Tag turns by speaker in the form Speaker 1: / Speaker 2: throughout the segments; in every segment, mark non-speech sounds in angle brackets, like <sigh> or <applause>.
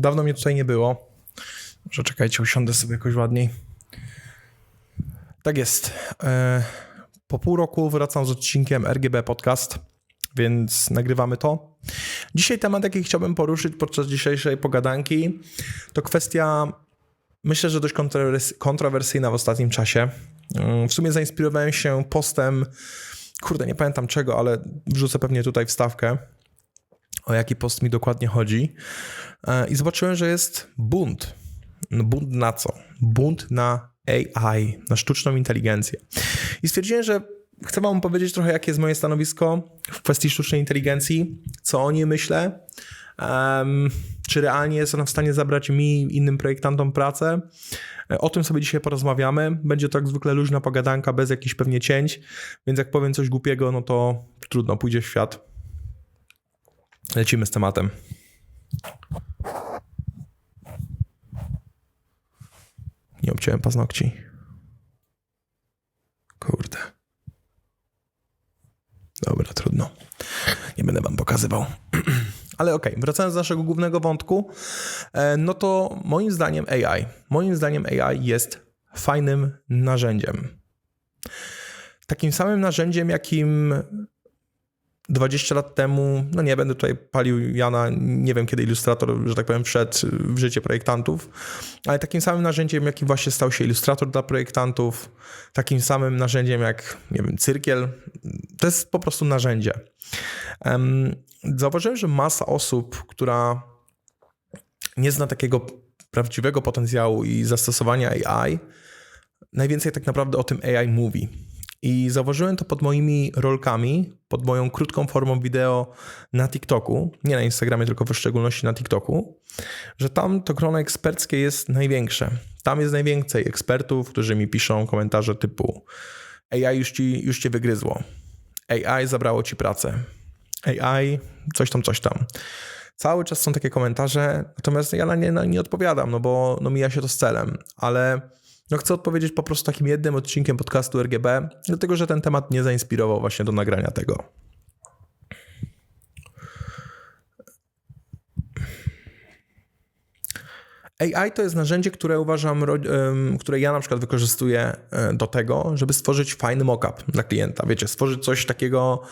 Speaker 1: Dawno mnie tutaj nie było. Może czekajcie, usiądę sobie jakoś ładniej. Tak jest. E, Po pół roku wracam z odcinkiem RGB Podcast, więc nagrywamy to. Dzisiaj temat, jaki chciałbym poruszyć podczas dzisiejszej pogadanki, to kwestia, myślę, że dość kontrowers- kontrowersyjna w ostatnim czasie. Mm, W sumie zainspirowałem się postem, kurde, nie pamiętam czego, ale wrzucę pewnie tutaj wstawkę, o jaki post mi dokładnie chodzi. E, I zobaczyłem, że jest bunt. No bunt na co? Bunt na AI, na sztuczną inteligencję. I stwierdziłem, że chcę wam powiedzieć trochę, jakie jest moje stanowisko w kwestii sztucznej inteligencji, co o niej myślę, em, czy realnie jest ona w stanie zabrać mi i innym projektantom pracę. E, O tym sobie dzisiaj porozmawiamy. Będzie to jak zwykle luźna pogadanka, bez jakichś pewnie cięć, więc jak powiem coś głupiego, no to trudno, pójdzie w świat. Lecimy z tematem. Nie obciąłem paznokci. Kurde. Dobra, trudno. Nie będę wam pokazywał. <clears throat> Ale okej, wracając do naszego głównego wątku, e, no to moim zdaniem AI, moim zdaniem AI jest fajnym narzędziem. Takim samym narzędziem, jakim 20 lat temu, no nie będę tutaj palił Jana, nie wiem kiedy ilustrator, że tak powiem, wszedł w życie projektantów, ale takim samym narzędziem, jakim właśnie stał się ilustrator dla projektantów, takim samym narzędziem jak, nie wiem, cyrkiel, to jest po prostu narzędzie. Em, Zauważyłem, że masa osób, która nie zna takiego prawdziwego potencjału i zastosowania AI, najwięcej tak naprawdę o tym AI mówi. I zauważyłem to pod moimi rolkami, pod moją krótką formą wideo na TikToku, nie na Instagramie, tylko w szczególności na TikToku, że tam to grono eksperckie jest największe. Tam jest najwięcej ekspertów, którzy mi piszą komentarze typu AI już, ci, już cię wygryzło, AI zabrało ci pracę, AI coś tam, coś tam. Cały czas są takie komentarze, natomiast ja na nie, na nie odpowiadam, no bo no mija się to z celem, ale no chcę odpowiedzieć po prostu takim jednym odcinkiem podcastu RGB, dlatego że ten temat mnie zainspirował właśnie do nagrania tego. AI to jest narzędzie, które uważam, które ja na przykład wykorzystuję e, do tego, żeby stworzyć fajny mockup dla klienta. Wiecie, stworzyć coś takiego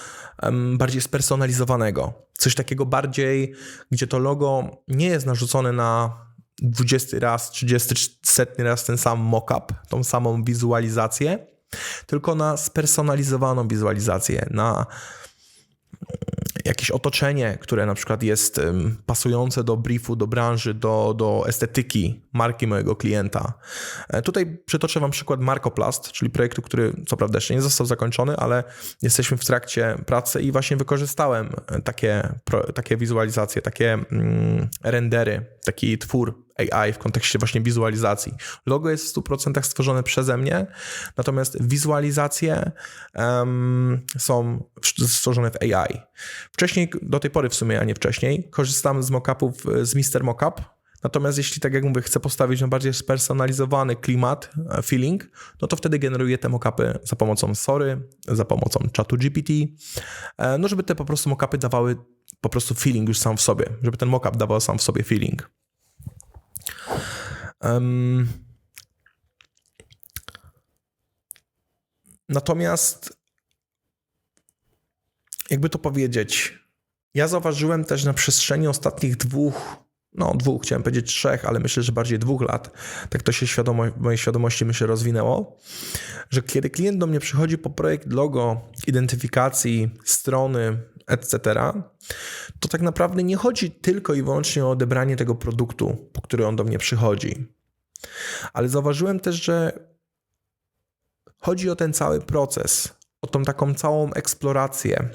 Speaker 1: bardziej spersonalizowanego. Coś takiego bardziej, gdzie to logo nie jest narzucone na 20 raz, 30, setny raz ten sam mockup, tą samą wizualizację, tylko na spersonalizowaną wizualizację, na jakieś otoczenie, które na przykład jest pasujące do briefu, do branży, do, do estetyki marki mojego klienta. E, Tutaj przytoczę Wam przykład Markoplast, czyli projektu, który co prawda jeszcze nie został zakończony, ale jesteśmy w trakcie pracy i właśnie wykorzystałem e, takie, takie wizualizacje, takie mm, rendery, taki twór AI w kontekście właśnie wizualizacji. Logo jest w 100% stworzone przeze mnie, natomiast wizualizacje em, są stworzone w AI. Wcześniej, do tej pory w sumie, a nie wcześniej, korzystam z mockupów z Mr. Mockup, Natomiast jeśli, tak jak mówię, chcę postawić na bardziej spersonalizowany klimat, e, feeling, no to wtedy generuję te mockupy za pomocą Sory, za pomocą czatu GPT, e, no żeby te po prostu mockupy dawały po prostu feeling już sam w sobie, żeby ten mockup dawał sam w sobie feeling. Em, Natomiast, jakby to powiedzieć, ja zauważyłem też na przestrzeni ostatnich dwóch, no dwóch, chciałem powiedzieć trzech, ale myślę, że bardziej dwóch lat, tak to się świadomo, w mojej świadomości myślę rozwinęło, że kiedy klient do mnie przychodzi po projekt logo, identyfikacji, strony, etc., to tak naprawdę nie chodzi tylko i wyłącznie o odebranie tego produktu, po który on do mnie przychodzi. Ale zauważyłem też, że chodzi o ten cały proces, o tą taką całą eksplorację,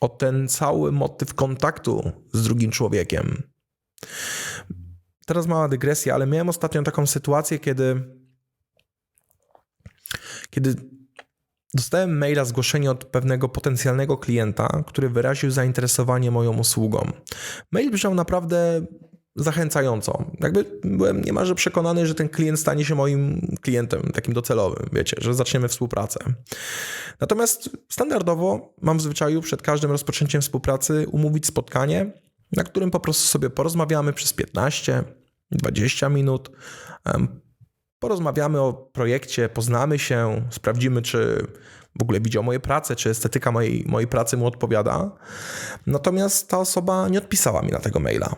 Speaker 1: o ten cały motyw kontaktu z drugim człowiekiem. Teraz mała dygresja, ale miałem ostatnio taką sytuację, kiedy, kiedy dostałem maila, zgłoszenie od pewnego potencjalnego klienta, który wyraził zainteresowanie moją usługą. Mail brzmiał naprawdę zachęcająco. Jakby byłem niemalże przekonany, że ten klient stanie się moim klientem takim docelowym, wiecie, że zaczniemy współpracę. Natomiast standardowo mam w zwyczaju przed każdym rozpoczęciem współpracy umówić spotkanie na którym po prostu sobie porozmawiamy przez 15, 20 minut. Porozmawiamy o projekcie, poznamy się, sprawdzimy, czy w ogóle widział moje prace, czy estetyka mojej, mojej pracy mu odpowiada. Natomiast ta osoba nie odpisała mi na tego maila.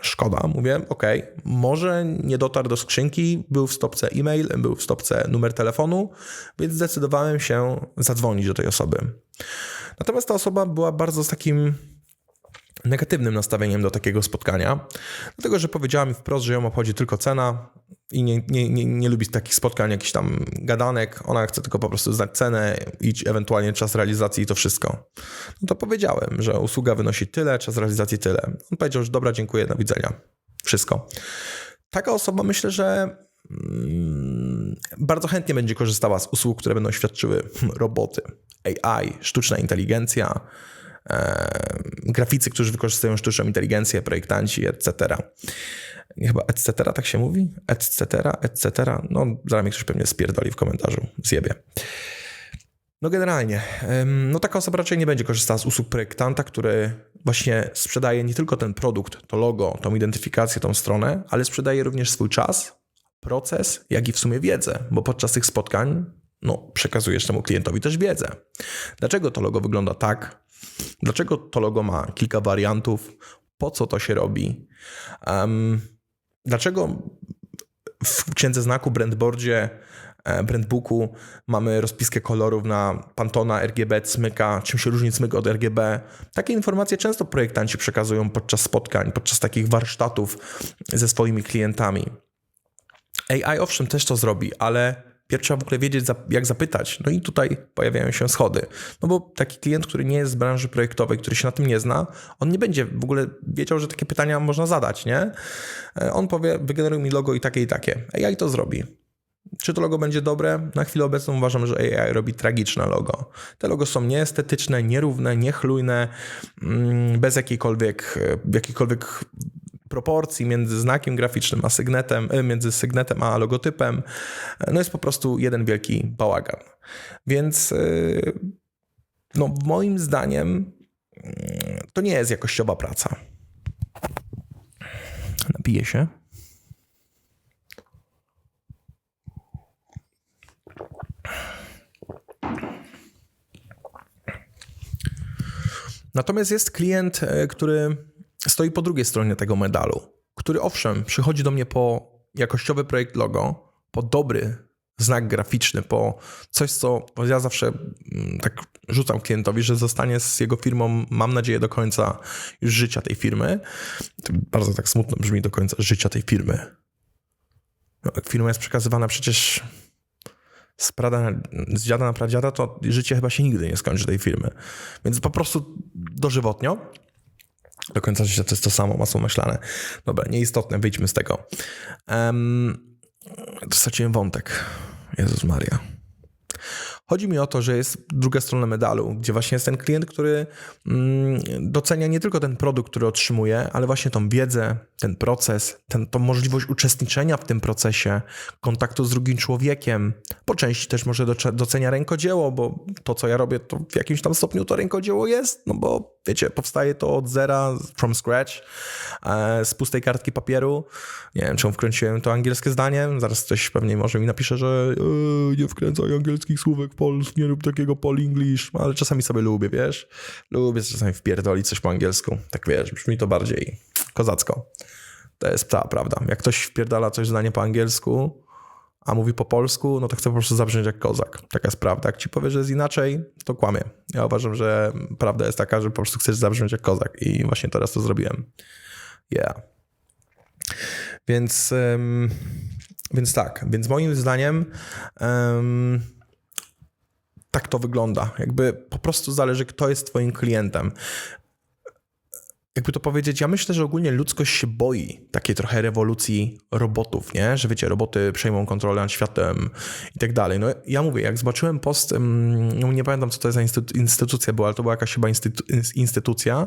Speaker 1: Szkoda, mówię, ok, może nie dotarł do skrzynki, był w stopce e-mail, był w stopce numer telefonu, więc zdecydowałem się zadzwonić do tej osoby. Natomiast ta osoba była bardzo z takim negatywnym nastawieniem do takiego spotkania, dlatego że powiedziała mi wprost, że ją obchodzi tylko cena i nie, nie, nie, nie lubi takich spotkań, jakichś tam gadanek. Ona chce tylko po prostu znać cenę i ewentualnie czas realizacji i to wszystko. No to powiedziałem, że usługa wynosi tyle, czas realizacji tyle. On powiedział, że dobra, dziękuję, do widzenia. Wszystko. Taka osoba myślę, że mm, bardzo chętnie będzie korzystała z usług, które będą świadczyły hmm, roboty, AI, sztuczna inteligencja, graficy, którzy wykorzystują sztuczną inteligencję, projektanci, etc. Chyba etc. tak się mówi? Etc., etc. No, zaraz mi ktoś pewnie spierdoli w komentarzu, zjebie. No generalnie, no taka osoba raczej nie będzie korzystała z usług projektanta, który właśnie sprzedaje nie tylko ten produkt, to logo, tą identyfikację, tą stronę, ale sprzedaje również swój czas, proces, jak i w sumie wiedzę, bo podczas tych spotkań no, przekazujesz temu klientowi też wiedzę. Dlaczego to logo wygląda tak? Dlaczego to logo ma kilka wariantów? Po co to się robi? Em, dlaczego w księdze znaku, brandboardzie, e, brandbooku mamy rozpiskę kolorów na Pantona, RGB, Cmyka, czym się różni Cmyk od RGB. Takie informacje często projektanci przekazują podczas spotkań, podczas takich warsztatów ze swoimi klientami. AI owszem też to zrobi, ale pierw trzeba w ogóle wiedzieć, jak zapytać. No i tutaj pojawiają się schody. No bo taki klient, który nie jest z branży projektowej, który się na tym nie zna, on nie będzie w ogóle wiedział, że takie pytania można zadać, nie? E, On powie, wygeneruj mi logo i takie, i takie. AI to zrobi. Czy to logo będzie dobre? Na chwilę obecną uważam, że AI robi tragiczne logo. Te logo są nieestetyczne, nierówne, niechlujne, mm, bez jakiejkolwiek, e, jakiejkolwiek proporcji między znakiem graficznym a sygnetem, e, między sygnetem a logotypem. E, No jest po prostu jeden wielki bałagan. Więc e, no moim zdaniem mm, to nie jest jakościowa praca. Napiję się. Natomiast jest klient, który stoi po drugiej stronie tego medalu, który owszem, przychodzi do mnie po jakościowy projekt logo, po dobry znak graficzny, po coś, co ja zawsze mm, tak rzucam klientowi, że zostanie z jego firmą, mam nadzieję, do końca już życia tej firmy. To bardzo tak smutno brzmi do końca życia tej firmy. No, firma jest przekazywana przecież z, prada, z dziada na pradziada, to życie chyba się nigdy nie skończy tej firmy. Więc po prostu dożywotnio. Do końca życia to jest to samo, masło myślane. Dobra, nieistotne, wyjdźmy z tego. Um, straciłem wątek. Jezus Maria. Chodzi mi o to, że jest druga strona medalu, gdzie właśnie jest ten klient, który mm, docenia nie tylko ten produkt, który otrzymuje, ale właśnie tą wiedzę, ten proces, ten, tą możliwość uczestniczenia w tym procesie, kontaktu z drugim człowiekiem. Po części też może doce- docenia rękodzieło, bo to, co ja robię, to w jakimś tam stopniu to rękodzieło jest, no bo wiecie, powstaje to od zera, from scratch, e, z pustej kartki papieru. Nie wiem, czemu wkręciłem to angielskie zdanie. Zaraz ktoś pewnie może mi napisze, że e, nie wkręcaj angielskich słówek w polsku, nie rób takiego pol English, ale czasami sobie lubię, wiesz? Lubię czasami wpierdolić coś po angielsku. Tak wiesz, brzmi to bardziej kozacko. To jest cała prawda. Jak ktoś wpierdala coś zdanie po angielsku, a mówi po polsku, no to chce po prostu zabrzmieć jak kozak. Taka jest prawda. Jak ci powie, że jest inaczej, to kłamie. Ja uważam, że prawda jest taka, że po prostu chcesz zabrzmieć jak kozak i właśnie teraz to zrobiłem. Yeah. Więc, więc tak, więc moim zdaniem em, tak to wygląda. Jakby po prostu zależy, kto jest twoim klientem jakby to powiedzieć, ja myślę, że ogólnie ludzkość się boi takiej trochę rewolucji robotów, nie? Że wiecie, roboty przejmą kontrolę nad światem i tak dalej. No ja mówię, jak zobaczyłem post, no nie pamiętam co to jest za instytu- instytucja była, ale to była jakaś chyba instytu- ins- instytucja,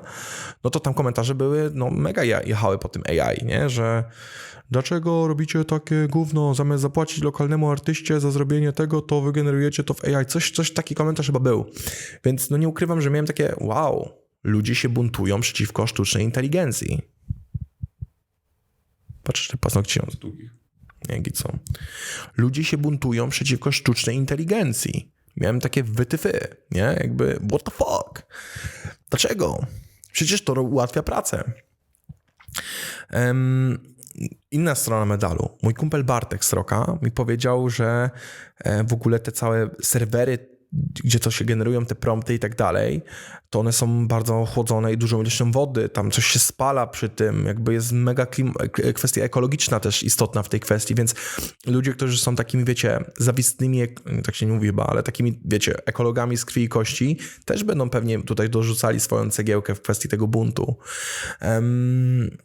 Speaker 1: no to tam komentarze były, no mega je- jechały po tym AI, nie? Że dlaczego robicie takie gówno, zamiast zapłacić lokalnemu artyście za zrobienie tego, to wygenerujecie to w AI. Coś, coś taki komentarz chyba był. Więc no nie ukrywam, że miałem takie wow, ludzie się buntują przeciwko sztucznej inteligencji. Patrz, te paznokcie z długich. Nie, git są. Ludzie się buntują przeciwko sztucznej inteligencji. Miałem takie wytyfy, nie? Jakby, what the fuck? Dlaczego? Przecież to ułatwia pracę. Um, inna strona medalu. Mój kumpel Bartek Sroka mi powiedział, że e, w ogóle te całe serwery gdzie to się generują te prompty i tak dalej, to one są bardzo chłodzone i dużą ilością wody, tam coś się spala przy tym, jakby jest mega klim- kwestia ekologiczna też istotna w tej kwestii, więc ludzie, którzy są takimi, wiecie, zawistnymi, tak się nie mówi chyba, ale takimi, wiecie, ekologami z krwi i kości, też będą pewnie tutaj dorzucali swoją cegiełkę w kwestii tego buntu. Um,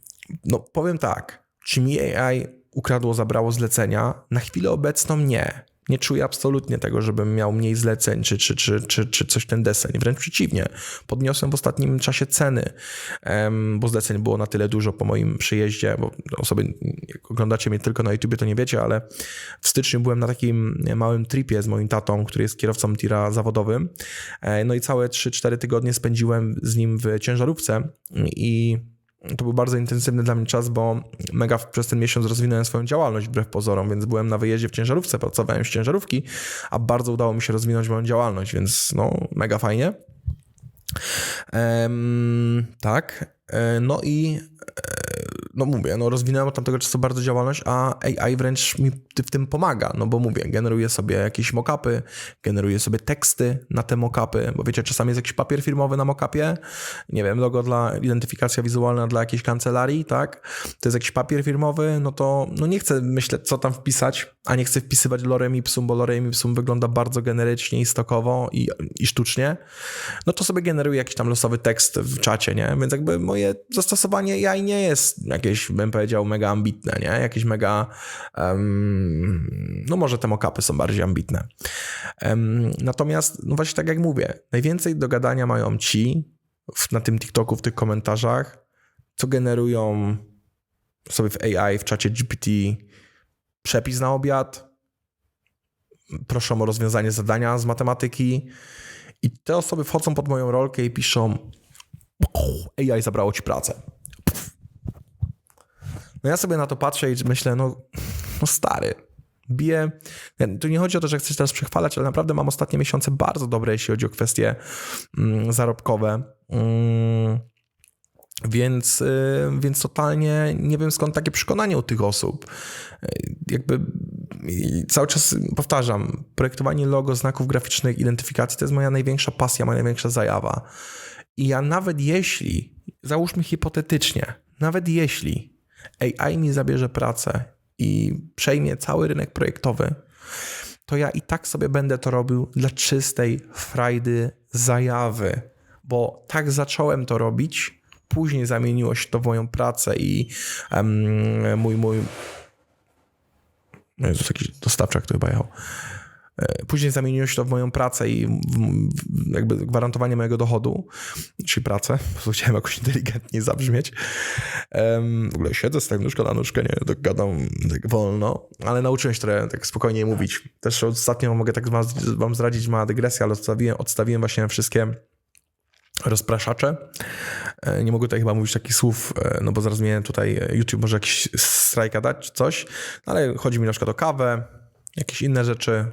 Speaker 1: no powiem tak, czy mi AI ukradło, zabrało zlecenia? Na chwilę obecną nie nie czuję absolutnie tego, żebym miał mniej zleceń, czy, czy, czy, czy, czy coś ten deseń. Wręcz przeciwnie. Podniosłem w ostatnim czasie ceny, bo zleceń było na tyle dużo po moim przyjeździe, bo osoby, jak oglądacie mnie tylko na YouTube, to nie wiecie, ale w styczniu byłem na takim małym tripie z moim tatą, który jest kierowcą tira zawodowym. E, no i całe 3-4 tygodnie spędziłem z nim w ciężarówce i to był bardzo intensywny dla mnie czas, bo mega przez ten miesiąc rozwinąłem swoją działalność wbrew pozorom, więc byłem na wyjeździe w ciężarówce, pracowałem z ciężarówki, a bardzo udało mi się rozwinąć moją działalność, więc no mega fajnie. Um, tak. E, no i no mówię, no rozwinąłem od tamtego czasu bardzo działalność, a AI wręcz mi w tym pomaga, no bo mówię, generuję sobie jakieś mockupy, generuję sobie teksty na te mockupy, bo wiecie, czasami jest jakiś papier firmowy na mockupie, nie wiem, logo dla, identyfikacja wizualna dla jakiejś kancelarii, tak, to jest jakiś papier firmowy, no to no nie chcę myśleć, co tam wpisać, a nie chcę wpisywać lorem ipsum, bo lorem ipsum wygląda bardzo generycznie i stokowo i, i sztucznie, no to sobie generuję jakiś tam losowy tekst w czacie, nie, więc jakby moje zastosowanie AI nie jest jakieś jakieś, bym powiedział, mega ambitne, nie? Jakieś mega, um, no może te mokapy są bardziej ambitne. Um, natomiast, no właśnie tak jak mówię, najwięcej do gadania mają ci w, na tym TikToku, w tych komentarzach, co generują sobie w AI, w czacie GPT przepis na obiad, proszą o rozwiązanie zadania z matematyki i te osoby wchodzą pod moją rolkę i piszą AI zabrało ci pracę. No ja sobie na to patrzę i myślę, no, no stary, bije. Tu nie chodzi o to, że chcę teraz przechwalać, ale naprawdę mam ostatnie miesiące bardzo dobre, jeśli chodzi o kwestie mm, zarobkowe. Mm, więc, y, więc totalnie nie wiem skąd takie przekonanie u tych osób. Y, jakby cały czas powtarzam, projektowanie logo, znaków graficznych, identyfikacji to jest moja największa pasja, moja największa zajawa. I ja nawet jeśli, załóżmy hipotetycznie, nawet jeśli AI mi zabierze pracę i przejmie cały rynek projektowy, to ja i tak sobie będę to robił dla czystej frajdy zajawy, bo tak zacząłem to robić. Później zamieniło się to w moją pracę i um, mój, mój. No jest jakiś dostawczak tu chyba jechał. E, później zamieniło się to w moją pracę i jakby gwarantowanie mojego dochodu, czyli pracę, <laughs> bo chciałem jakoś inteligentnie zabrzmieć. W ogóle siedzę z tak nóżka na nóżkę, nie, tak gadam tak wolno, ale nauczyłem się trochę tak spokojnie mówić. Też ostatnio mogę tak wam zdradzić, mała dygresja, ale odstawiłem, odstawiłem właśnie wszystkie rozpraszacze. E, nie mogę tutaj chyba mówić takich słów, e, no bo zaraz mnie tutaj YouTube może jakiś strajka dać czy coś, ale chodzi mi na przykład o kawę, jakieś inne rzeczy,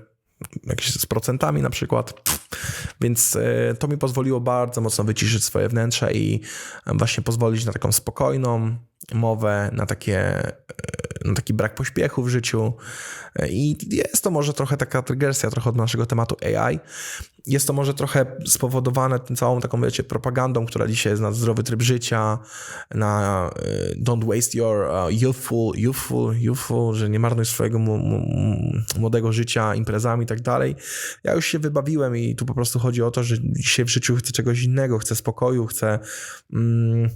Speaker 1: jakieś z procentami na przykład. Więc e, to mi pozwoliło bardzo mocno wyciszyć swoje wnętrze i właśnie pozwolić na taką spokojną mowę, na, takie, e, na taki brak pośpiechu w życiu. E, I jest to może trochę taka dygresja trochę od naszego tematu AI, jest to może trochę spowodowane tym całą taką, wiecie, propagandą, która dzisiaj jest na zdrowy tryb życia, na y, don't waste your uh, youthful, youthful, youthful, że nie marnuj swojego młodego życia imprezami i tak dalej. Ja już się wybawiłem i tu po prostu chodzi o to, że dzisiaj w życiu chcę czegoś innego, chcę spokoju, chcę... Mm,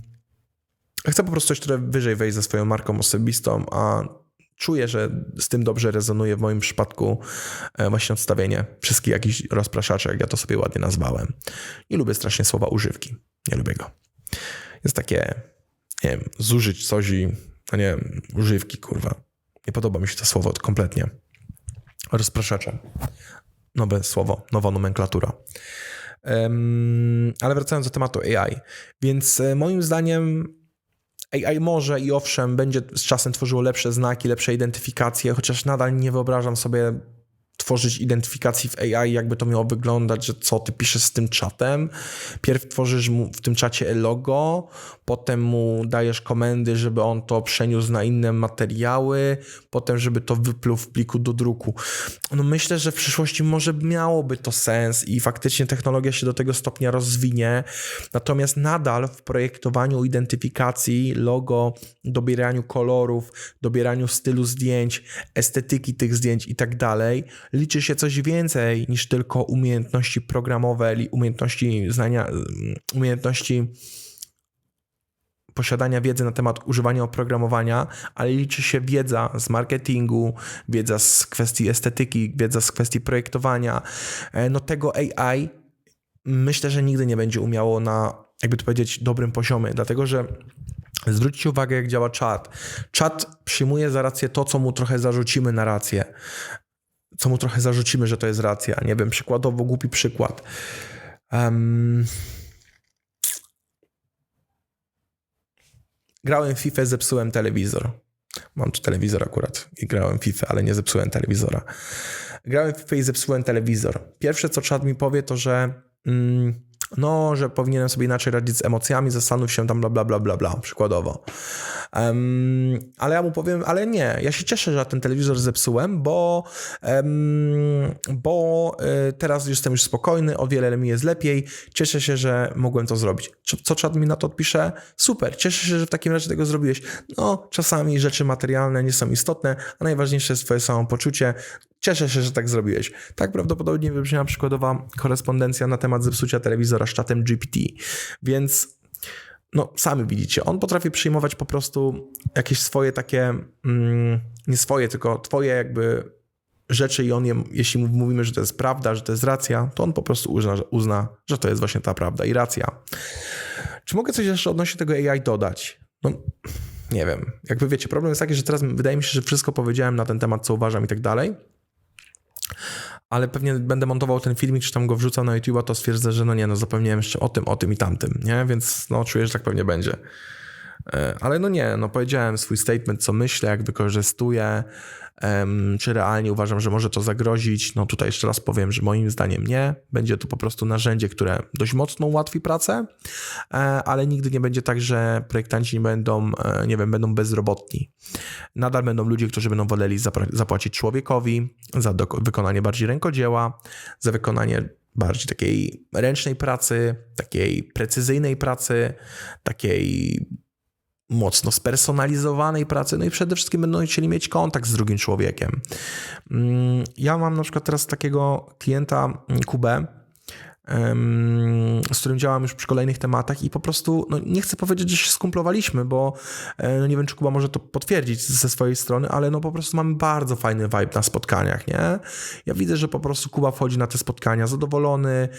Speaker 1: chcę po prostu coś, które wyżej wejść ze swoją marką osobistą, a czuję, że z tym dobrze rezonuje w moim przypadku e, właśnie odstawienie wszystkich jakichś rozpraszaczy, jak ja to sobie ładnie nazwałem. Nie lubię strasznie słowa używki. Nie lubię go. Jest takie, nie wiem, zużyć coś i, a nie używki, kurwa. Nie podoba mi się to słowo kompletnie. Rozpraszacze. Nowe słowo, nowa nomenklatura. Um, ale wracając do tematu AI, więc e, moim zdaniem AI może i owszem będzie z czasem tworzyło lepsze znaki, lepsze identyfikacje, chociaż nadal nie wyobrażam sobie tworzyć identyfikacji w AI, jakby to miało wyglądać, że co ty piszesz z tym czatem. Pierw tworzysz mu w tym czacie logo, potem mu dajesz komendy, żeby on to przeniósł na inne materiały, potem żeby to wypluł w pliku do druku. No myślę, że w przyszłości może miałoby to sens i faktycznie technologia się do tego stopnia rozwinie, natomiast nadal w projektowaniu identyfikacji, logo, dobieraniu kolorów, dobieraniu stylu zdjęć, estetyki tych zdjęć i tak dalej, liczy się coś więcej niż tylko umiejętności programowe, umiejętności znania, umiejętności posiadania wiedzy na temat używania oprogramowania, ale liczy się wiedza z marketingu, wiedza z kwestii estetyki, wiedza z kwestii projektowania. E, no tego AI myślę, że nigdy nie będzie umiało na, jakby to powiedzieć, dobrym poziomie, dlatego że Zwróćcie uwagę, jak działa czat. Czat przyjmuje za rację to, co mu trochę zarzucimy na rację co mu trochę zarzucimy, że to jest racja. Nie wiem, przykładowo głupi przykład. Um, grałem w FIFA, zepsułem telewizor. Mam tu telewizor akurat i grałem w FIFA, ale nie zepsułem telewizora. Grałem w FIFA i zepsułem telewizor. Pierwsze, co czat mi powie, to że mm, no, że powinienem sobie inaczej radzić z emocjami, zastanów się tam bla bla bla bla bla, przykładowo. Um, ale ja mu powiem, ale nie, ja się cieszę, że ten telewizor zepsułem, bo, um, bo y, teraz jestem już spokojny, o wiele mi jest lepiej, cieszę się, że mogłem to zrobić. Co czat mi na to odpisze? Super, cieszę się, że w takim razie tego zrobiłeś. No, czasami rzeczy materialne nie są istotne, a najważniejsze jest twoje samopoczucie. Cieszę się, że tak zrobiłeś. Tak prawdopodobnie wybrzmiała przykładowa korespondencja na temat zepsucia telewizora z czatem GPT. Więc no, sami widzicie, on potrafi przyjmować po prostu jakieś swoje takie, mm, nie swoje, tylko twoje jakby rzeczy i on je, jeśli mówimy, że to jest prawda, że to jest racja, to on po prostu uzna, uzna, że to jest właśnie ta prawda i racja. Czy mogę coś jeszcze odnośnie tego AI dodać? No, nie wiem. Jakby wiecie, problem jest taki, że teraz wydaje mi się, że wszystko powiedziałem na ten temat, co uważam i tak dalej ale pewnie będę montował ten filmik, czy tam go wrzucał na YouTube, to stwierdzę, że no nie, no zapomniałem jeszcze o tym, o tym i tamtym, nie? Więc no czuję, że tak pewnie będzie. E, ale no nie, no powiedziałem swój statement, co myślę, jak wykorzystuję, czy realnie uważam, że może to zagrozić. No tutaj jeszcze raz powiem, że moim zdaniem nie. Będzie to po prostu narzędzie, które dość mocno ułatwi pracę, e, ale nigdy nie będzie tak, że projektanci nie będą, e, nie wiem, będą bezrobotni. Nadal będą ludzie, którzy będą woleli zapłacić człowiekowi za wykonanie bardziej rękodzieła, za wykonanie bardziej takiej ręcznej pracy, takiej precyzyjnej pracy, takiej mocno spersonalizowanej pracy, no i przede wszystkim będą chcieli mieć kontakt z drugim człowiekiem. Mm, ja mam na przykład teraz takiego klienta mm, Kubę, z którym działam już przy kolejnych tematach i po prostu, no nie chcę powiedzieć, że się skumplowaliśmy, bo e, no nie wiem, czy Kuba może to potwierdzić ze swojej strony, ale no po prostu mamy bardzo fajny vibe na spotkaniach, nie? Ja widzę, że po prostu Kuba wchodzi na te spotkania zadowolony,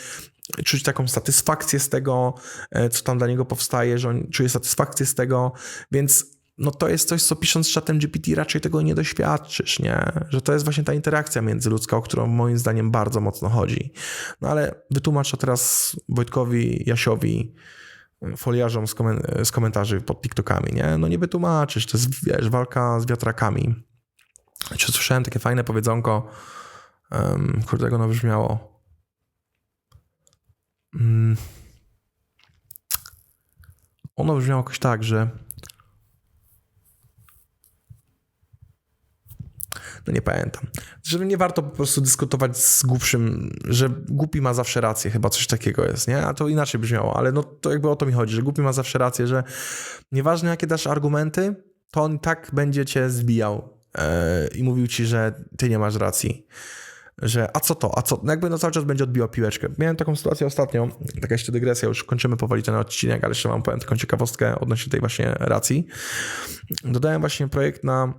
Speaker 1: czuć taką satysfakcję z tego, e, co tam dla niego powstaje, że on czuje satysfakcję z tego, więc no to jest coś, co pisząc z czatem GPT raczej tego nie doświadczysz, nie? Że to jest właśnie ta interakcja międzyludzka, o którą moim zdaniem bardzo mocno chodzi. No ale wytłumaczę teraz Wojtkowi, Jasiowi, foliarzom z, komen z komentarzy pod TikTokami, nie? No nie wytłumaczysz, to jest, wiesz, walka z wiatrakami. Czy słyszałem takie fajne powiedzonko, um, kurde, jak ono brzmiało? Mm. Ono brzmiało jakoś tak, że no nie pamiętam. Że nie warto po prostu dyskutować z głupszym, że głupi ma zawsze rację, chyba coś takiego jest, nie? A to inaczej brzmiało, ale no to jakby o to mi chodzi, że głupi ma zawsze rację, że nieważne jakie dasz argumenty, to on tak będzie cię zbijał yy, i mówił ci, że ty nie masz racji że a co to, a co, no jakby no cały czas będzie odbiła piłeczkę. Miałem taką sytuację ostatnio, taka jeszcze dygresja, już kończymy powoli ten odcinek, ale jeszcze mam powiem taką ciekawostkę odnośnie tej właśnie racji. Dodałem właśnie projekt na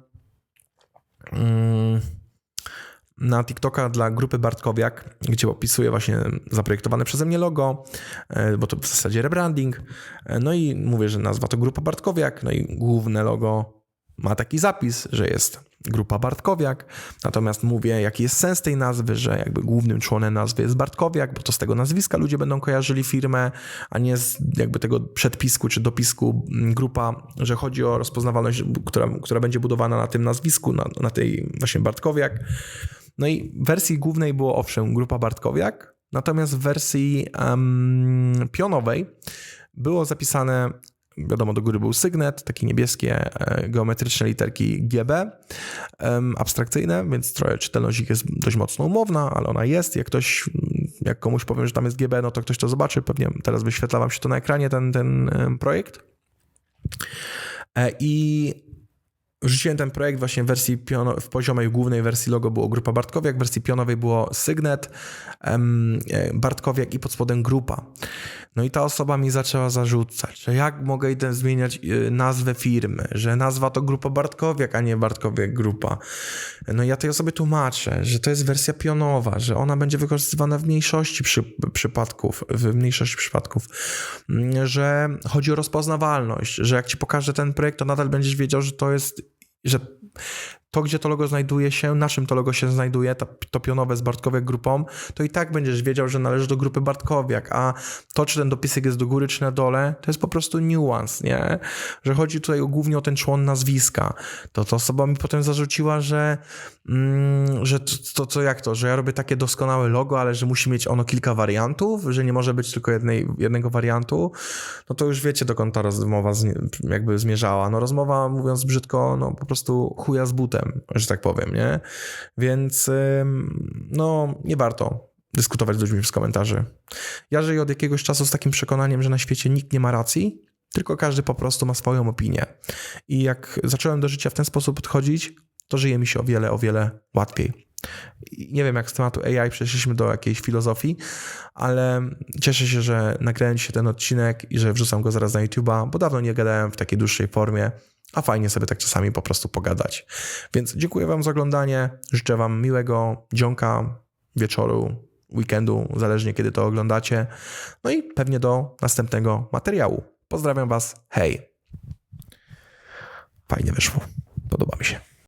Speaker 1: na TikToka dla grupy Bartkowiak, gdzie opisuję właśnie zaprojektowane przeze mnie logo, e, bo to w zasadzie rebranding. E, no i mówię, że nazwa to grupa Bartkowiak, no i główne logo ma taki zapis, że jest grupa Bartkowiak, natomiast mówię, jaki jest sens tej nazwy, że jakby głównym członem nazwy jest Bartkowiak, bo to z tego nazwiska ludzie będą kojarzyli firmę, a nie z jakby tego przedpisku czy dopisku mm, grupa, że chodzi o rozpoznawalność, która, która będzie budowana na tym nazwisku, na, na tej właśnie Bartkowiak. No i w wersji głównej było owszem grupa Bartkowiak, natomiast w wersji um, pionowej było zapisane wiadomo, do góry był sygnet, takie niebieskie e, geometryczne literki GB, abstrakcyjne, więc trochę czytelność ich jest dość mocno umowna, ale ona jest. Jak ktoś, jak komuś powiem, że tam jest GB, no to ktoś to zobaczy. Pewnie teraz wyświetla wam się to na ekranie, ten, ten projekt. E, I Rzuciłem ten projekt właśnie w wersji piono, w poziomej głównej wersji logo było grupa Bartkowiak, w wersji pionowej było Sygnet, um, Bartkowiak i pod spodem grupa. No i ta osoba mi zaczęła zarzucać, że jak mogę zmieniać e, nazwę firmy, że nazwa to grupa Bartkowiak, a nie Bartkowiak grupa. No i ja tej osobie tłumaczę, że to jest wersja pionowa, że ona będzie wykorzystywana w mniejszości przy, przypadków, w mniejszości przypadków, mm, że chodzi o rozpoznawalność, że jak ci pokażę ten projekt, to nadal będziesz wiedział, że to jest że to, gdzie to logo znajduje się, na czym to logo się znajduje, to, to pionowe z Bartkowiak grupą, to i tak będziesz wiedział, że należy do grupy Bartkowiak, a to, czy ten dopisek jest do góry, czy na dole, to jest po prostu niuans, nie? Że chodzi tutaj głównie o ten człon nazwiska. To ta osoba mi potem zarzuciła, że, mm, że to, to, to jak to, że ja robię takie doskonałe logo, ale że musi mieć ono kilka wariantów, że nie może być tylko jednej, jednego wariantu, no to już wiecie, dokąd ta rozmowa z, jakby zmierzała. No rozmowa, mówiąc brzydko, no po prostu chuja z że tak powiem, nie? Więc no, nie warto dyskutować z ludźmi przez komentarzy. Ja żyję od jakiegoś czasu z takim przekonaniem, że na świecie nikt nie ma racji, tylko każdy po prostu ma swoją opinię. I jak zacząłem do życia w ten sposób podchodzić, to żyje mi się o wiele, o wiele łatwiej. Nie wiem, jak z tematu AI przeszliśmy do jakiejś filozofii, ale cieszę się, że nagrałem dzisiaj ten odcinek i że wrzucam go zaraz na YouTube'a, bo dawno nie gadałem w takiej dłuższej formie a fajnie sobie tak czasami po prostu pogadać. Więc dziękuję Wam za oglądanie. Życzę Wam miłego dzionka, wieczoru, weekendu, zależnie kiedy to oglądacie. No i pewnie do następnego materiału. Pozdrawiam Was. Hej. Fajnie wyszło. Podoba mi się.